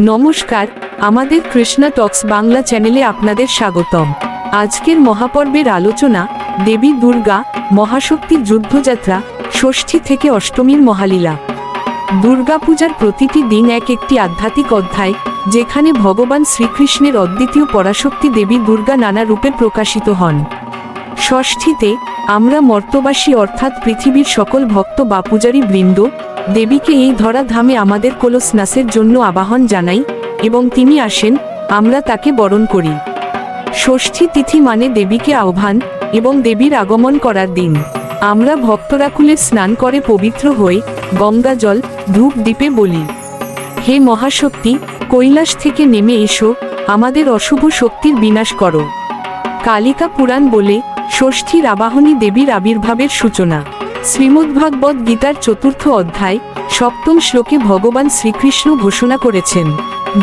নমস্কার, আমাদের কৃষ্ণা টক্স বাংলা চ্যানেলে আপনাদের স্বাগতম। আজকের মহাপর্বের আলোচনা, দেবী দুর্গা মহাশক্তির যুদ্ধযাত্রা, ষষ্ঠী থেকে অষ্টমীর মহালীলা। দুর্গাপূজার প্রতিটি দিন এক একটি আধ্যাত্মিক অধ্যায়, যেখানে ভগবান শ্রীকৃষ্ণের অদ্বিতীয় পরাশক্তি দেবী দুর্গা নানা রূপে প্রকাশিত হন। ষষ্ঠীতে আমরা মর্তবাসী অর্থাৎ পৃথিবীর সকল ভক্ত বা পূজারী বৃন্দ দেবীকে এই ধরা ধামে আমাদের কলস নাসের জন্য আবাহন জানাই এবং তিনি আসেন, আমরা তাকে বরণ করি। ষষ্ঠী তিথি মানে দেবীকে আহ্বান এবং দেবীর আগমন করার দিন। আমরা ভক্তরাকুলে স্নান করে পবিত্র হয়ে গঙ্গা জল, ধূপ দ্বীপে বলি। হে মহাশক্তি, কৈলাস থেকে নেমে এসো, আমাদের অশুভ শক্তির বিনাশ করো। কালিকা পুরাণ বলে, ষষ্ঠীর আবাহনী দেবীর আবির্ভাবের সূচনা। শ্রীমদ্ভাগবত গীতার চতুর্থ অধ্যায়, সপ্তম শ্লোকে ভগবান শ্রীকৃষ্ণ ঘোষণা করেছেন,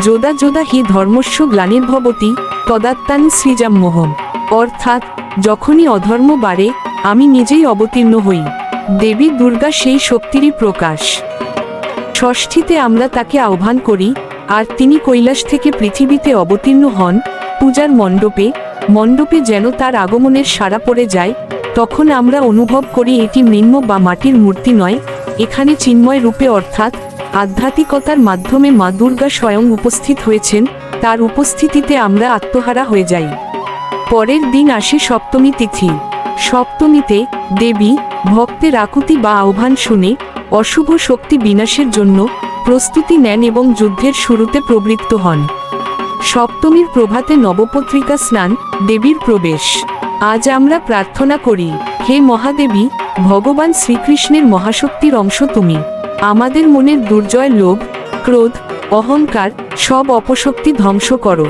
যোদা যোদা হি ধর্মস্য গ্লানির্ভবতী তদাত্মানি সৃজাম্মোহম অর্থাৎ, যখনই অধর্ম বাড়ে, আমি নিজেই অবতীর্ণ হই। দেবী দুর্গা সেই শক্তিরই প্রকাশ। ষষ্ঠীতে আমরা তাকে আহ্বান করি, আর তিনি কৈলাস থেকে পৃথিবীতে অবতীর্ণ হন, পূজার মণ্ডপে মণ্ডপে যেন তার আগমনের সাড়া পড়ে যায় তখন আমরা অনুভব করি এটি মৃন্ম বা মাটির মূর্তি নয়, এখানে চিন্ময় রূপে অর্থাৎ আধ্যাত্মিকতার মাধ্যমে মা দুর্গা স্বয়ং উপস্থিত হয়েছেন, তার উপস্থিতিতে আমরা আত্মহারা হয়ে যাই। পরের দিন আসে সপ্তমী তিথি। সপ্তমীতে দেবী, ভক্তের আকুতি বা আহ্বান শুনে অশুভ শক্তি বিনাশের জন্য প্রস্তুতি নেন এবং যুদ্ধের শুরুতে প্রবৃত্ত হন। সপ্তমীর প্রভাতে নবপত্রিকা স্নান, দেবীর প্রবেশ। আজ আমরা প্রার্থনা করি, হে মহাদেবী, ভগবান শ্রীকৃষ্ণের মহাশক্তির অংশ তুমি। আমাদের মনের দুর্জয় লোভ, ক্রোধ, অহংকার সব অপশক্তি ধ্বংস করো।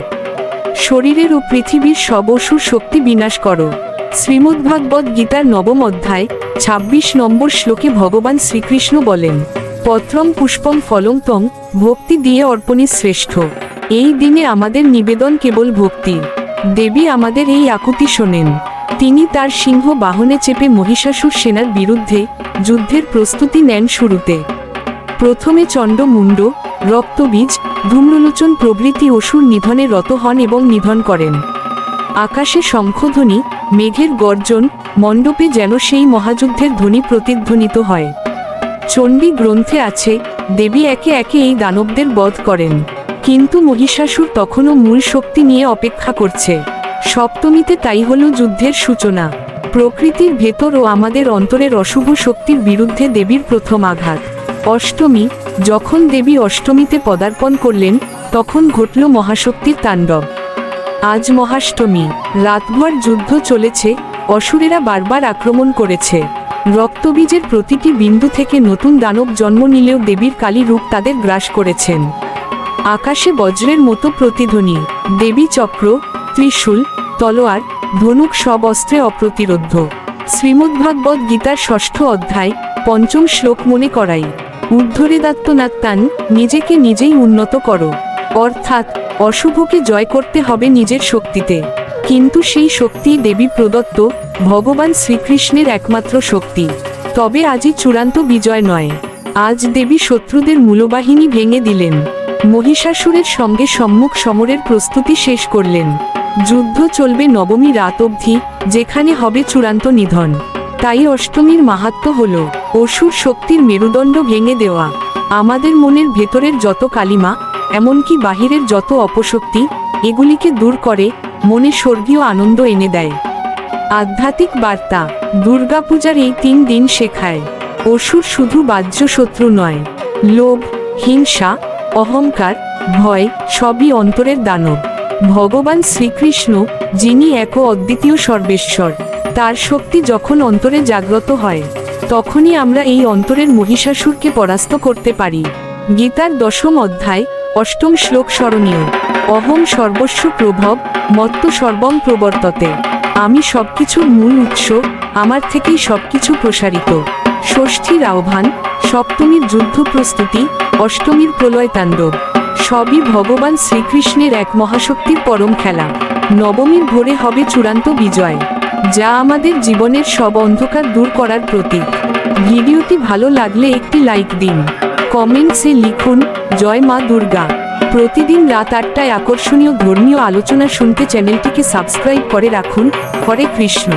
শরীরের ও পৃথিবীর সব অসুর শক্তি বিনাশ করো। শ্রীমদ্ভাগবত গীতার নবম অধ্যায় ২৬ নম্বর শ্লোকে ভগবান শ্রীকৃষ্ণ বলেন, পত্রম পুষ্পম ফলং ভক্তি দিয়ে অর্পণই শ্রেষ্ঠ। এই দিনে আমাদের নিবেদন কেবল ভক্তির। দেবী আমাদের এই আকুতি শোনেন। তিনি তার সিংহ বাহনে চেপে মহিষাসুর সেনার বিরুদ্ধে যুদ্ধের প্রস্তুতি নেন শুরুতে। প্রথমে চণ্ডমুণ্ড রক্তবীজ, ধূম্রলোচন প্রভৃতি অসুর নিধনে রত হন এবং নিধন করেন। আকাশে শঙ্খধ্বনি, মেঘের গর্জন, মণ্ডপে যেন সেই মহাযুদ্ধের ধ্বনি প্রতিধ্বনিত হয়। চণ্ডী গ্রন্থে আছে, দেবী একে একে এই দানবদের বধ করেন। কিন্তু মহিষাসুর তখনও মূল শক্তি নিয়ে অপেক্ষা করছে। সপ্তমীতে তাই হল যুদ্ধের সূচনা। প্রকৃতির ভেতর ও আমাদের অন্তরের অশুভ শক্তির বিরুদ্ধে দেবীর প্রথম আঘাত। অষ্টমী, যখন দেবী অষ্টমীতে পদার্পণ করলেন, তখন ঘটল মহাশক্তির তাণ্ডব। আজ মহাষ্টমী, রাতভর যুদ্ধ চলেছে, অসুরেরা বারবার আক্রমণ করেছে। রক্তবীজের প্রতিটি বিন্দু থেকে নতুন দানব জন্ম নিলেও দেবীর কালী রূপ তাদের গ্রাস করেছেন। আকাশে বজ্রের মতো প্রতিধ্বনি। দেবী চক্র, ত্রিশূল, তলোয়ার, ধনুক সব অস্ত্রে অপ্রতিরোধ্য। শ্রীমদ্ভাগবত গীতার ষষ্ঠ অধ্যায়, পঞ্চম শ্লোক মনে করাই। ঊর্ধ্বরেদাত্মনাত্তান নিজেকে নিজেই উন্নত করো। অর্থাৎ, অশুভকে জয় করতে হবে নিজের শক্তিতে। কিন্তু সেই শক্তি দেবী প্রদত্ত, ভগবান শ্রীকৃষ্ণের একমাত্র শক্তি। তবে আজই চূড়ান্ত বিজয় নয়। আজ দেবী শত্রুদের মূলবাহিনী ভেঙে দিলেন। মহিষাসুরের সঙ্গে সম্মুখ সমরের প্রস্তুতি শেষ করলেন। যুদ্ধ চলবে নবমী রাত অবধি, যেখানে হবে চূড়ান্ত নিধন। তাই অষ্টমীর মাহাত্ম হল, অসুর শক্তির মেরুদণ্ড ভেঙে দেওয়া। আমাদের মনের ভেতরের যত কালিমা, এমনকি বাহিরের যত অপশক্তি, এগুলিকে দূর করে, মনে স্বর্গীয় আনন্দ এনে দেয়। আধ্যাত্মিক বার্তা, দুর্গাপূজার এই তিন দিন শেখায়। অসুর শুধু বাহ্য শত্রু নয়, লোভ, হিংসা, অহংকার, ভয়, সবই অন্তরের দানব। ভগবান শ্রীকৃষ্ণ, যিনি এক অদ্বিতীয় সর্বেশ্বর, তার শক্তি যখন অন্তরে জাগ্রত হয়, তখনই আমরা এই অন্তরের মহিষাসুরকে পরাস্ত করতে পারি। গীতার দশম অধ্যায়, অষ্টম শ্লোক স্মরণীয়। অহম সর্বস্ব প্রভব, মত্ত সর্বম প্রবর্ততে। আমি সবকিছুর মূল উৎস, আমার থেকেই সবকিছু প্রসারিত। ষষ্ঠীর আহ্বান, সপ্তমীর যুদ্ধ প্রস্তুতি, অষ্টমীর প্রলয় তাণ্ডব, সবই ভগবান শ্রীকৃষ্ণের এক মহাশক্তির পরম খেলা। নবমীর ভোরে হবে চূড়ান্ত বিজয়, যা আমাদের জীবনের সব অন্ধকার দূর করার প্রতীক। ভিডিওটি ভালো লাগলে একটি লাইক দিন। কমেন্টসে লিখুন, জয় মা দুর্গা। প্রতিদিন রাত আটটায় আকর্ষণীয় ধর্মীয় আলোচনা শুনতে চ্যানেলটিকে সাবস্ক্রাইব করে রাখুন। হরে কৃষ্ণ।